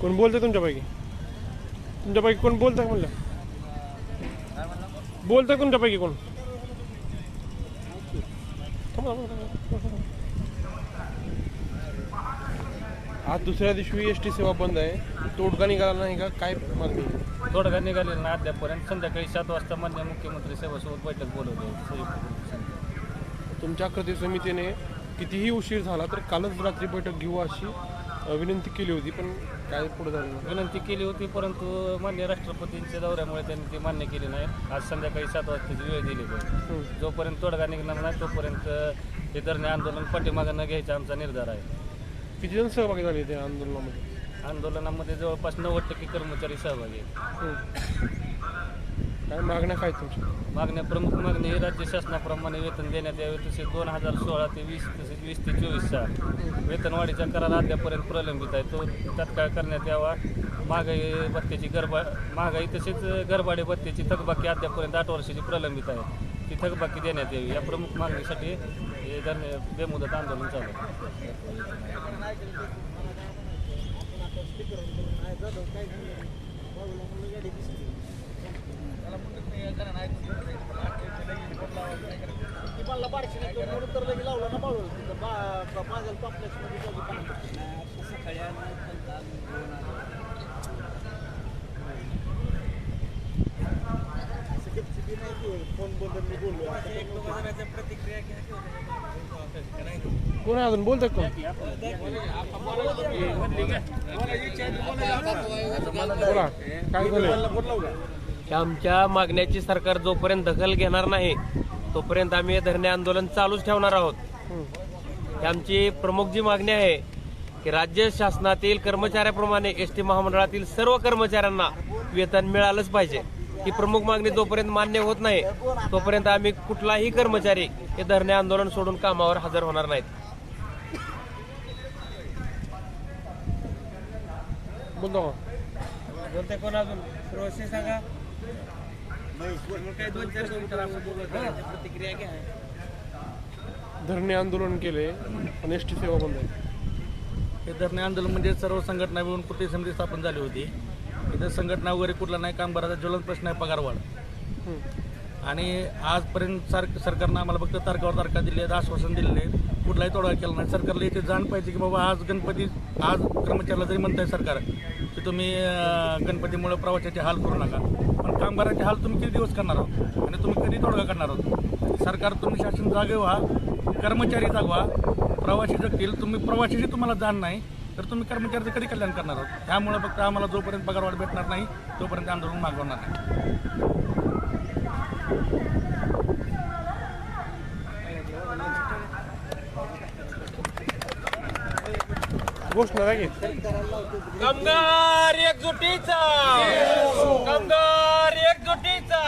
कोण बोलते तुमच्यापैकी? तुमच्यापैकी कोण बोलतंय म्हणलं बोलतंय तुमच्यापैकी कोण. आज दुसऱ्या दिवशी एस टी सेवा बंद आहे तोडगा निघाला नाही का काय मागणी? तोडगा निघालेला ना अद्यापर्यंत संध्याकाळी सात वाजता मान्य मुख्यमंत्री सेवासोबत बैठक बोलवली. तुमच्या कृती समितीने कितीही उशीर झाला तर कालच रात्री बैठक घेऊ अशी विनंती केली होती पण काय पुढे झालं. विनंती केली होती परंतु मान्य राष्ट्रपतींच्या दौऱ्यामुळे त्यांनी ती मान्य केली नाही आज संध्याकाळी सात वाजताची वेळ दिलेली आहे हं. जोपर्यंत तोडगा निघणार नाही तोपर्यंत हे धरणे आंदोलन पाठीमागं न घ्यायचा आमचा निर्धार आहे किती जण सहभागी झाले त्या आंदोलनामध्ये आंदोलनामध्ये जवळपास नव्वद टक्के कर्मचारी सहभागी आहेत. काय मागण्या काय तुमच्या? मागण्या प्रमुख मागणी ही राज्य शासनाप्रमाणे वेतन देण्यात यावे तसेच दोन हजार सोळा ते वीस तसेच वीस ते चोवीसचा वेतनवाढीचा करार अद्यापर्यंत प्रलंबित आहे तो तत्काळ करण्यात यावा. महागाई भत्त्याची गरबा महागाई तसेच गरबाडे भत्त्याची थकबाकी अद्यापर्यंत आठ वर्षाची प्रलंबित आहे. ती थकबाकी देण्यात यावी. या प्रमुख मागणीसाठी हे धरणे बेमुदत आंदोलन चालू आहे. कोण आहे अजून? बोलतंय कोण? बोला. काय झालं आमच्या मागण्याची सरकार जोपर्यंत दखल घेणार नाही तोपर्यंत आम्ही हे धरणे आंदोलन चालूच ठेवणार आहोत. आमची प्रमुख जी मागणी आहे की राज्य शासनातील कर्मचाऱ्याप्रमाणे एस टी महामंडळातील सर्व कर्मचाऱ्यांना वेतन मिळालंच पाहिजे. ही प्रमुख मागणी जोपर्यंत मान्य होत नाही तोपर्यंत आम्ही कुठलाही कर्मचारी हे धरणे आंदोलन सोडून कामावर हजर होणार नाहीत. बोलतो. बोलते कोण अजून? प्रतिक्रिया घ्या धरणे आंदोलन केले आणि एस टी सेवा बंद आहे. हे धरणे आंदोलन म्हणजे सर्व संघटना मिळून कृती समिती स्थापन झाली होती. इथं संघटना वगैरे कुठला नाही कामगाराचा ज्वलंत प्रश्न आहे पगारवाढ. आणि आजपर्यंत सर सरकारनं आम्हाला फक्त तारखावर तारखा दिली आहेत आश्वासन दिलेले आहेत कुठलाही तोडगा केला नाही. सरकारला इथे जाण पाहिजे की बाबा आज गणपती आज कर्मचाऱ्याला जरी म्हणताय सरकार की तुम्ही गणपतीमुळे प्रवाशाचे हाल करू नका. पण कामगारांचे हाल तुम्ही किती दिवस करणार आहोत? आणि तुम्ही कधी तोडगा करणार आहोत? सरकार तुम्ही शासन जागे व्हा कर्मचारी जागवा प्रवासी जगतील. तुम्ही प्रवाशीची तुम्हाला जाण नाही तर तुम्ही कर्मचाऱ्याचं कधी कल्याण करणार आहोत? त्यामुळे फक्त आम्हाला जोपर्यंत पगारवाढ भेटणार नाही तोपर्यंत आंदोलन मागवणार नाही. घोषणा कामगार एकजुटीचा! कामगार एकजुटीचा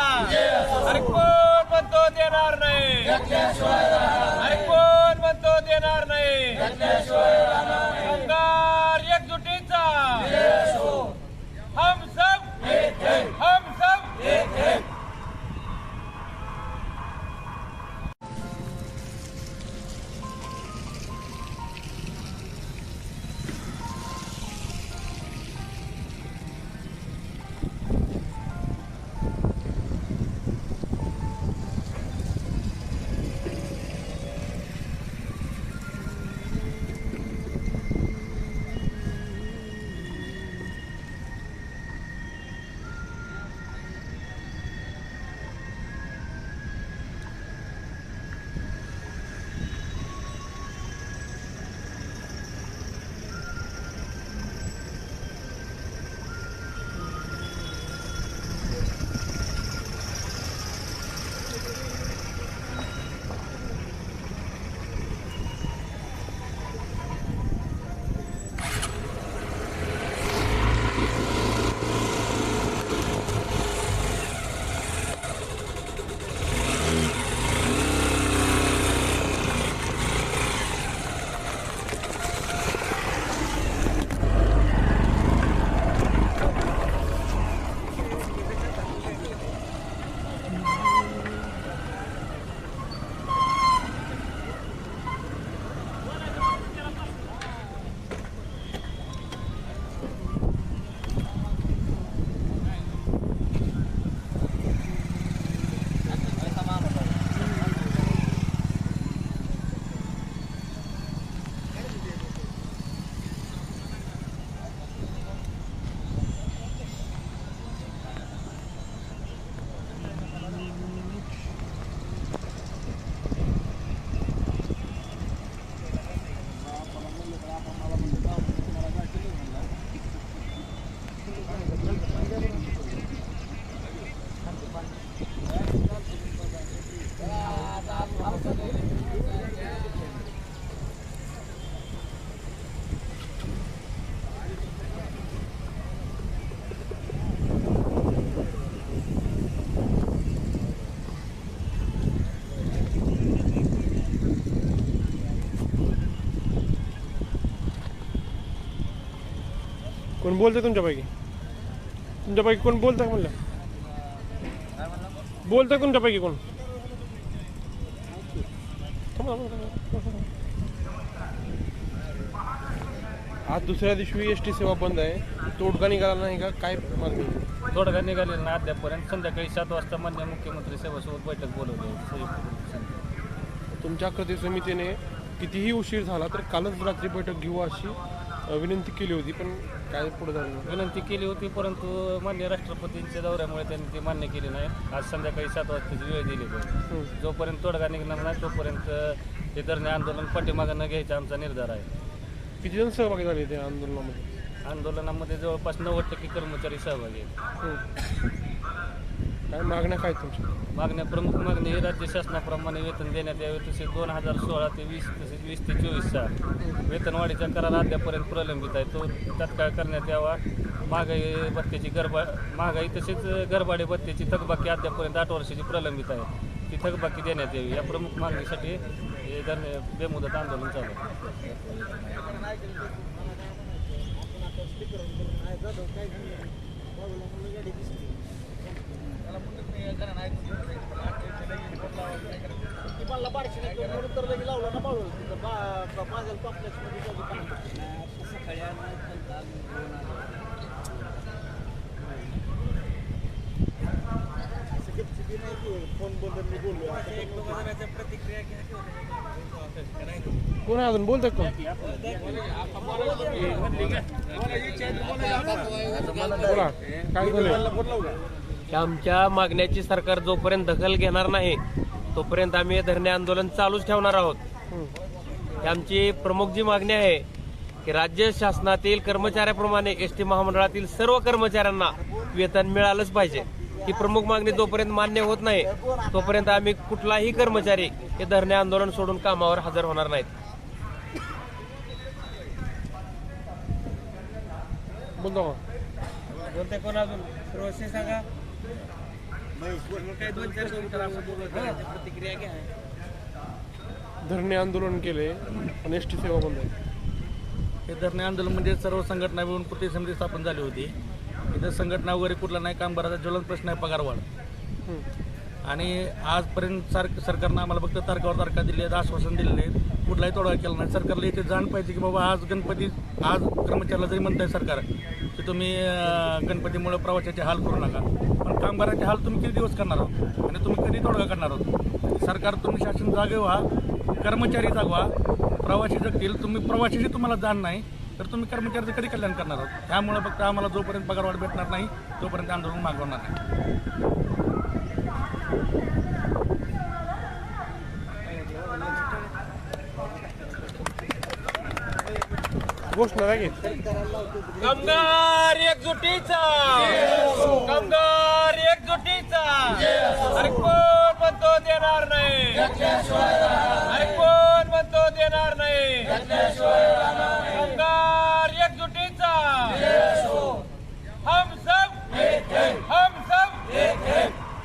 अरे कोण म्हणतो देणार नाही? अरे कोण म्हणतो देणार नाही? कोण बोलतंय तुमच्यापैकी तुमच्यापैकी कोण बोलतंय म्हणलं बोलतंय तुमच्यापैकी कोण. आज दुसऱ्या दिवशी एस टी सेवा बंद आहे तोडगा निघाला नाही का काय मागणी? तोडगा निघालेला ना अद्यापर्यंत संध्याकाळी सात वाजता मान्य मुख्यमंत्री सेवासोबत बैठक बोलवली. तुमच्या कृती समितीने कितीही उशीर झाला तर कालच रात्री बैठक घेऊ अशी विनंती केली होती पण काय पुढे झालं नाही. विनंती केली होती परंतु मान्य राष्ट्रपतींच्या दौऱ्यामुळे त्यांनी ती मान्य केली नाही आज संध्याकाळी सात वाजताची वेळ दिली आहे हं. जोपर्यंत तोडगा निघणार नाही तोपर्यंत हे धरणे आंदोलन पाठीमागं न घ्यायचा आमचा निर्धार आहे किती जण सहभागी झाले त्या आंदोलनामध्ये आंदोलनामध्ये जवळपास नव्वद टक्के कर्मचारी सहभागी आहेत हं. काय मागण्या काय तुमच्या? मागण्या प्रमुख मागणी ही राज्य शासनाप्रमाणे वेतन देण्यात यावे. तसेच दोन हजार सोळा ते वीस तसेच वीस ते चोवीसचा वेतनवाढीचा करार अद्यापर्यंत प्रलंबित आहे. तो तत्काळ करण्यात यावा. महागाई भत्त्याची गरबा महागाई तसेच गरबाडी भत्त्याची थकबाकी अद्यापर्यंत आठ वर्षाची प्रलंबित आहे. ती थकबाकी देण्यात यावी. या प्रमुख मागणीसाठी हे धरणे बेमुदत आंदोलन चालू आहे. कोण अजून? बोलतंय कोण? बोला. काय झालं की आमच्या मागण्याची सरकार जोपर्यंत दखल घेणार नाही तोपर्यंत आम्ही हे धरणे आंदोलन चालूच ठेवणार आहोत. ही आमची प्रमुख जी मागणी आहे की राज्य शासनातील कर्मचाऱ्याप्रमाणे एस टी महामंडळातील सर्व कर्मचाऱ्यांना वेतन मिळालंच पाहिजे. ही प्रमुख मागणी जोपर्यंत मान्य होत नाही तोपर्यंत आम्ही कुठलाही कर्मचारी हे धरणे आंदोलन सोडून कामावर हजर होणार नाहीत. बोलतो. कोण अजून? प्रोसेस सांगा. धरणे आंदोलन केले आणि एस टी सेवा बंद. आहे हे धरणे आंदोलन म्हणजे सर्व संघटना मिळून कृती समिती स्थापन झाली होती. इथं संघटना वगैरे कुठला नाही कामगाराचा ज्वलंत प्रश्न आहे पगारवाढ. आणि आजपर्यंत सर सरकारनं आम्हाला फक्त तारखावर तारखा दिली आहेत आश्वासन दिलेले आहेत कुठलाही तोडगा केला नाही. सरकारला इथे जाण पाहिजे की बाबा आज गणपती आज कर्मचाऱ्याला जरी म्हणताय सरकार की तुम्ही गणपतीमुळे प्रवाशाचे हाल करू नका. कामगारांचे हाल तुम्ही किती दिवस करणार आहोत? आणि तुम्ही कधी तोडगा करणार आहोत? सरकार तुम्ही शासन जागे व्हा कर्मचारी जागवा प्रवासी जगतील. तुम्ही प्रवाशीची तुम्हाला जाण नाही तर तुम्ही कर्मचाऱ्याचं कधी कल्याण करणार आहोत? त्यामुळे फक्त आम्हाला जोपर्यंत पगारवाढ भेटणार नाही तोपर्यंत आंदोलन मागवणार नाही. घोषणा काय कामगार एकजुटीचा. कामगार एकजुटीचा. अरे कोण म्हणतो देणार नाही? अरे कोण म्हणतो देणार नाही?